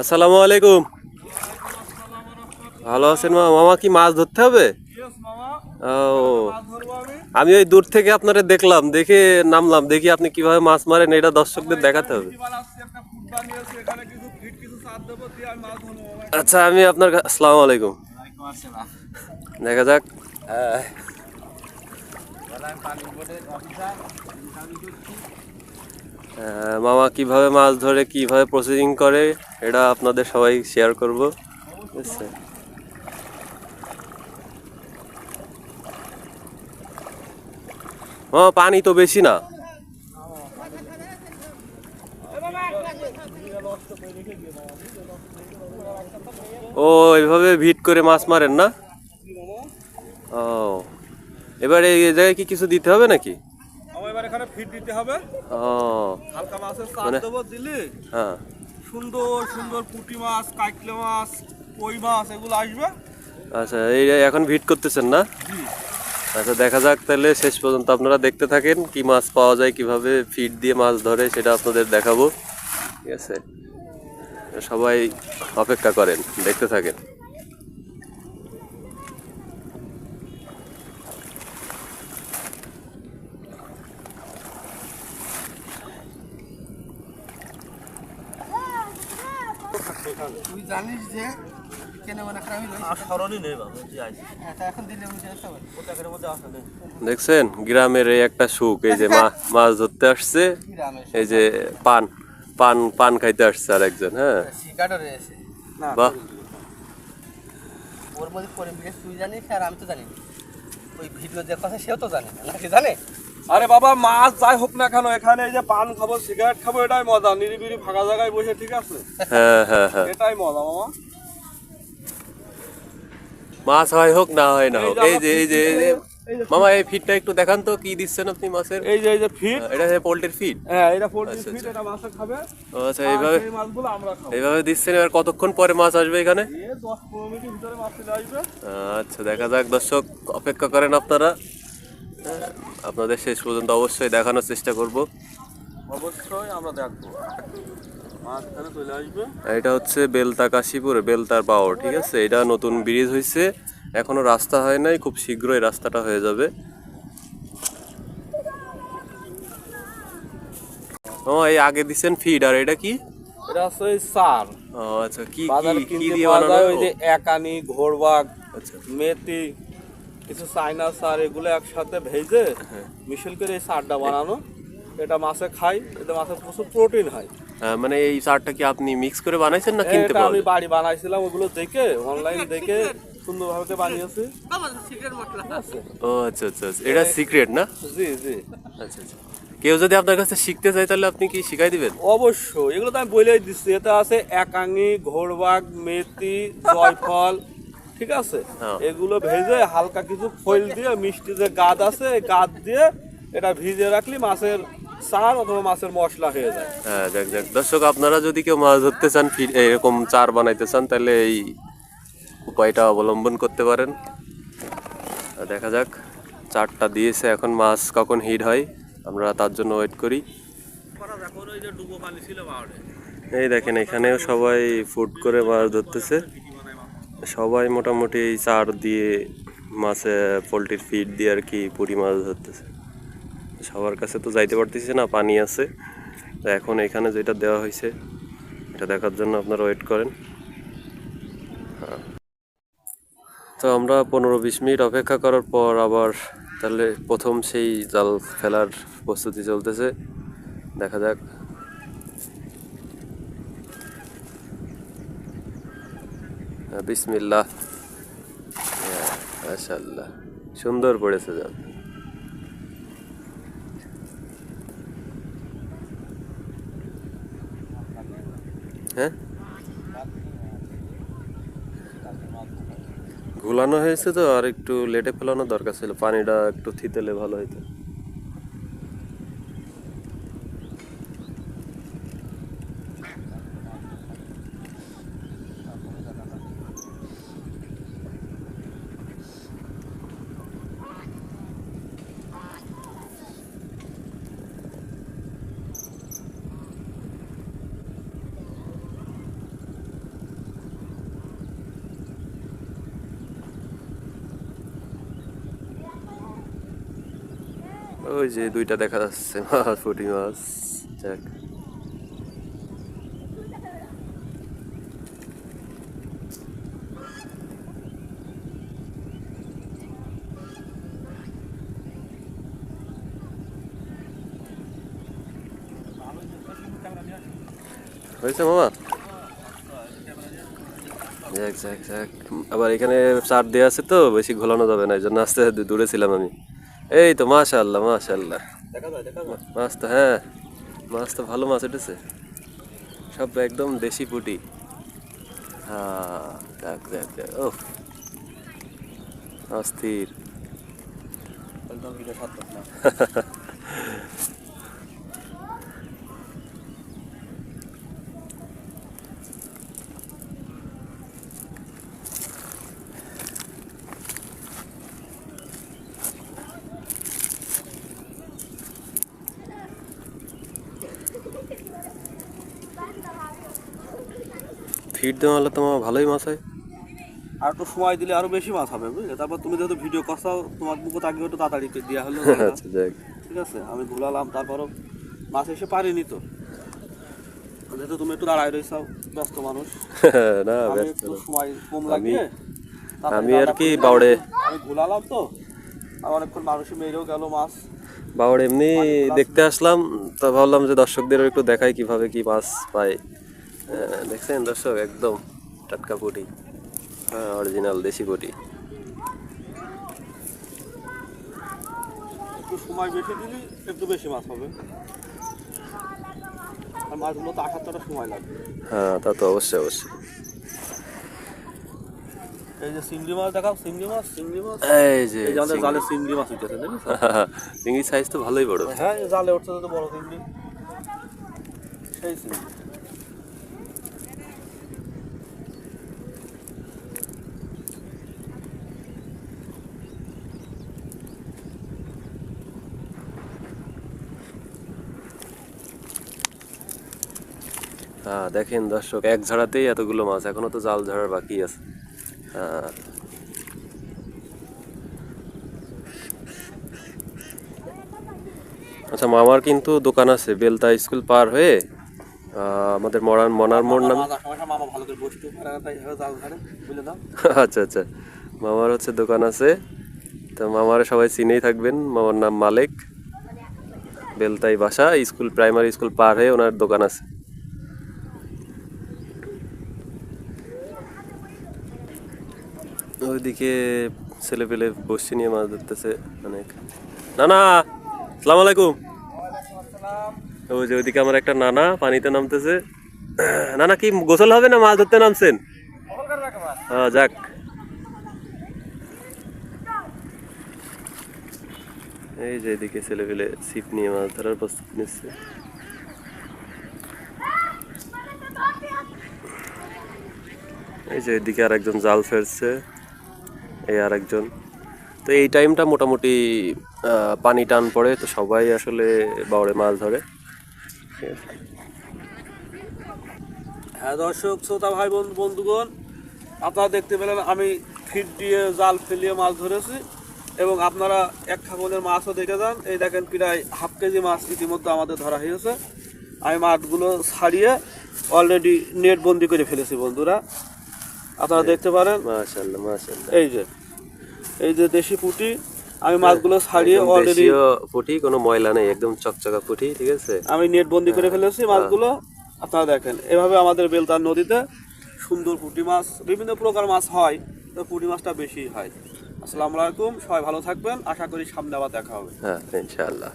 আসসালামু আলাইকুম। ভালো আছেন মা? মামা কি মাছ ধরতে হবে? ও। আমি ওই দূর থেকে আপনারা দেখলাম, দেখে নামলাম, দেখি আপনি কীভাবে মাছ মারেন, এটা দর্শকদের দেখাতে হবে। আচ্ছা আমি আপনার আসসালামু আলাইকুম। দেখা যাক। মামা কীভাবে মাছ ধরে, কীভাবে প্রসেসিং করে, এটা আপনাদের সবাই শেয়ার করব। ঠিক মামা, পানি তো বেশি না। ও, এইভাবে ভিট করে মাছ মারেন না? ও, এবারে এই জায়গায় কি কিছু দিতে হবে নাকি? ফিট দিতে হবে। ও। হালকা মাছের চার মানে- দেবো দিলে। হ্যাঁ। সুন্দর সুন্দর পুঁটি মাছ কাইকলে মাছ কই মাছ এগুলো আসবে। আচ্ছা এই এখন ভিট করতেছেন না? আচ্ছা দেখা যাক তাহলে শেষ পর্যন্ত আপনারা দেখতে থাকেন কি মাছ পাওয়া যায় কীভাবে ফিড দিয়ে মাছ ধরে সেটা আপনাদের দেখাবো। ঠিক আছে? সবাই অপেক্ষা করেন দেখতে থাকেন তুই জানিস যে কেন মনে করে আমি রয়েছি আর স্মরণই নেই বাবা যে আইসি হ্যাঁ, তা এখন দিলে আমি চেষ্টা করি ওটাকের মধ্যে আসা নেই। দেখছেন গ্রামের এই একটা সুখ এই যে মাছ ধরতে আসছে এই যে পান পান পান খাইতে আসছে আর একজন হ্যাঁ না বাহ। ওর মধ্যে পরিবেশ তুই জানিস আর আমি তো জানি না। ওই ভিডিও যে কথা সেও তো জানে না নাকি জানে? আরে বাবা মাছ যাই হোক না কেন এখানে এই যে পান খাব সিগারেট খাব এটাই মজা। নিরিবিরি ফাঁকা জায়গায় বসে ঠিক আছে? হ্যাঁ হ্যাঁ হ্যাঁ। এটাই মজা মামা মাছ হয় হোক না হয় না হোক। এই যে এই যে মামা এই ফিডটা একটু দেখান তো কি দিচ্ছেন আপনি মাছের? এই যে এই যে ফিট। এটা হচ্ছে পোল্ট্রির ফিড হ্যাঁ এটা পোল্ট্রি আচ্ছা, ফিট এটা মাছে খাবে। আচ্ছা এইভাবে মাছগুলো আমরা খাব। এইভাবে দিচ্ছেন এবার কতক্ষণ পরে মাছ আসবে এখানে? এ দশ পনেরো মিনিটের ভিতরে মাছ চলে আসবে। আচ্ছা দেখা যাক দর্শক অপেক্ষা করেন আপনারা। হ্যাঁ, আপনাদের শেষ পর্যন্ত অবশ্যই দেখানোর চেষ্টা করব। অবশ্যই আমরা দেখব। এটা হচ্ছে বেলতা কাশীপুর বেলতার পাওয়ার ঠিক আছে? এটা নতুন ব্রিজ হয়েছে এখনও রাস্তা হয় নাই খুব শীঘ্রই রাস্তাটা হয়ে যাবে। ও এই আগে দিচ্ছেন ফিড আর এটা কি? এটা হচ্ছে সার। ও আচ্ছা কি কি কি দিয়ে বানানো? ওই যে একানি ঘোড়বাগ আচ্ছা। মেথি কিছু চাইনা সার এগুলো একসাথে ভেজে হ্যাঁ। মিশেল করে এই সারটা বানানো। এটা মাছে খাই এতে মাছের প্রচুর প্রোটিন হয়। আহ, মানে এই চারটা কি আপনি মিক্স করে বানাইছেন না কিনতে এটা পাওয়া আমি? বাড়ি বানাইছিলাম ওগুলো দেখে অনলাইন দেখে সুন্দরভাবে বানিয়েছি। ও আচ্ছা আচ্ছা আচ্ছা। এটা সিক্রেট না? জি জি। আচ্ছা আচ্ছা। কেউ যদি আপনার কাছে শিখতে চায় তাহলে আপনি কি শিখাই দিবেন? অবশ্যই। এগুলো তো আমি বলেই দিচ্ছি। এতে আছে একাঙ্গি ঘোড়বাগ মেথি জয়ফল ঠিক আছে? হ্যাঁ। এগুলো ভেজে হালকা কিছু ফয়েল দিয়ে মিষ্টি যে গাদ আছে গাদ দিয়ে এটা ভিজে রাখলে মাছের চার অথবা মাছের মশলা হয়ে যায়। হ্যাঁ যাক যাক। দর্শক আপনারা যদি কেউ মাছ ধরতে চান এরকম চার বানাইতে চান তাহলে এই উপায়টা অবলম্বন করতে পারেন। দেখা যাক চারটা দিয়েছে এখন মাছ কখন হিট হয় আমরা তার জন্য ওয়েট করি। এই দেখেন এখানেও সবাই ফুড করে মাছ ধরতেছে। সবাই মোটামুটি চার দিয়ে মাছে পোলট্রির ফিড দিয়ে আর কি পুরি মাছ ধরতেছে। সবার কাছে তো যাইতে পারতেছি না, পানি আছে। তো এখন এখানে যেটা দেওয়া হয়েছে, এটা দেখার জন্য আপনারা ওয়েট করেন। হ্যাঁ। তো আমরা পনেরো বিশ মিনিট অপেক্ষা করার পর আবার তাহলে প্রথম সেই জাল ফেলার প্রস্তুতি চলতেছে। দেখা যাক হ্যাঁ, মাশাআল্লাহ। সুন্দর পড়েছে জাল হ্যাঁ? ঘোলানো হয়েছে তো, আর একটু লেটে ফেলানো দরকার ছিল। পানিটা একটু থিতেলে ভালো হইতো। ওই যে দুইটা দেখা যাচ্ছে, মাছ, পুঁটি মাছ, যাক। হয়েছে মামা? যাক যাক আবার এখানে চার দেওয়া আছে তো, বেশি ঘোলানো যাবে না, এই জন্য আস্তে দূরে ছিলাম আমি। এই তো মাশাল্লাহ মাশাল্লাহ মাছ তো হ্যাঁ মাছ তো ভালো মাছ উঠেছে। সব একদম দেশি পুটি। হ্যাঁ দেখ দেখ দেখ ও অস্থির। ফিট দেওয়া হলে তো মামা ভালোই মাছ হয়। আর একটু সময় দিলে আরও বেশি মাছ হবে বুঝলে? তারপর তুমি যেহেতু ভিডিও কষাও তোমার মুখে তাকে একটু তাড়াতাড়ি দেওয়া হলো। আচ্ছা ঠিক আছে আমি ঘুরালাম তারপরও মাছ এসে পারিনি তো। যেহেতু তুমি একটু দাঁড়ায় রয়েছাও ব্যস্ত মানুষ। না ব্যস্ত একটু সময় কম আমি- লাগে আমি আর কি বাউড়ে। আমি ঘুরালাম তো। আর অনেকক্ষণ মানুষই মেরেও গেল মাছ। বাউড়ে এমনি দেখতে আসলাম তা ভাবলাম যে দর্শকদের একটু দেখাই কীভাবে কি মাছ পায়। দেখছেন দর্শক একদম টাটকা পুটি হ্যাঁ অরিজিনাল দেশি পুটি। সময় বেশি দিলে একটু বেশি মাছ হবে। আর মাছগুলো তো আসার সময় লাগবে। হ্যাঁ তা তো অবশ্যই অবশ্যই। এই যে মাছ দেখাও মাছ মাছ। এই যে এই যে আমাদের জালে চিংড়ি মাছ চিংড়ি সাইজ তো? ভালোই বড়। হ্যাঁ জালে উঠছে তো বড় সেই চিংড়ি। হ্যাঁ দেখেন দর্শক এক ঝাড়াতেই এতগুলো মাছ এখনও তো জাল ঝাড়ার বাকি আছে। হ্যাঁ আচ্ছা মামার কিন্তু দোকান আছে বেলতা স্কুল পার হয়ে আমাদের মরান মনার মোড় নামে। আচ্ছা আচ্ছা। মামার হচ্ছে দোকান আছে তো মামার সবাই চিনেই থাকবেন। মামার নাম মালিক। বেলতাই বাসা স্কুল প্রাইমারি স্কুল পার হয়ে ওনার দোকান আছে। ওইদিকে ছেলে পেলে বসে নিয়ে মাছ ধরতেছে অনেক। নানা সালাম আলাইকুম। যে ওইদিকে আমার একটা নানা পানিতে নামতেছে। নানা কি গোসল হবে না মাছ ধরতে নামছেন? হ্যাঁ যাক। এই যে এদিকে ছেলে পেলে ছিপ নিয়ে মাছ ধরার প্রস্তুতি নিচ্ছে। এই যে এদিকে আর একজন জাল ফেলছে এই আর একজন তো এই টাইমটা মোটামুটি পানি টান পড়ে, তো সবাই আসলে বাউড়ে মাছ ধরে। হ্যাঁ দর্শক, শ্রোতা ভাই বন্ধু, বন্ধুগণ, আপনারা দেখতে পেলেন আমি ফিট দিয়ে জাল ফেলিয়ে মাছ ধরেছি এবং আপনারা এক খাবনের মাছও দেখে যান। এই দেখেন প্রায় হাফ কেজি মাছ ইতিমধ্যে আমাদের ধরা হয়েছে। আমি মাছগুলো ছাড়িয়ে অলরেডি নেট বন্দি করে ফেলেছি বন্ধুরা। আপনারা দেখতে পারেন। এই যে এই যে দেশি পুঁটি আমি মাছগুলো ছাড়িয়ে অলরেডি পুঁটি কোনো ময়লা নেই একদম চকচকা পুঁটি ঠিক আছে? আমি নেট বন্দি করে ফেলেছি মাছগুলো। আপনারা দেখেন এভাবে আমাদের বেলতার নদীতে সুন্দর পুঁটি মাছ বিভিন্ন প্রকার মাছ হয় তো পুঁটি মাছটা বেশি হয়। আসসালামু আলাইকুম সবাই ভালো থাকবেন আশা করি সামনে আবার দেখা হবে। হ্যাঁ ইনশাআল্লাহ।